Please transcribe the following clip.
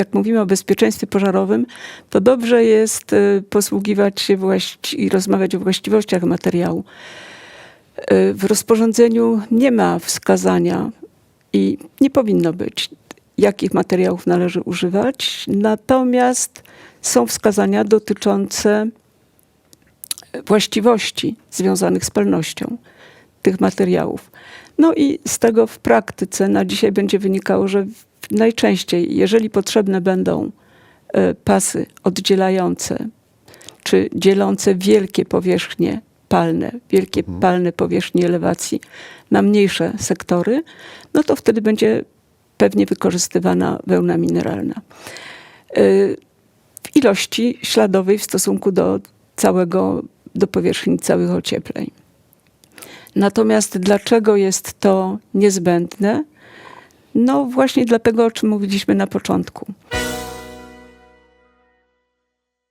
jak mówimy o bezpieczeństwie pożarowym, to dobrze jest y, posługiwać się i rozmawiać o właściwościach materiału. Y, W rozporządzeniu nie ma wskazania i nie powinno być, jakich materiałów należy używać, natomiast są wskazania dotyczące właściwości związanych z pelnością tych materiałów. No i z tego w praktyce na dzisiaj będzie wynikało, że najczęściej, jeżeli potrzebne będą e, pasy oddzielające czy dzielące wielkie powierzchnie palne, wielkie palne powierzchnie elewacji na mniejsze sektory, no to wtedy będzie pewnie wykorzystywana wełna mineralna. E, W ilości śladowej w stosunku do całego, do powierzchni całych ociepleń. Natomiast dlaczego jest to niezbędne? No właśnie dlatego, o czym mówiliśmy na początku.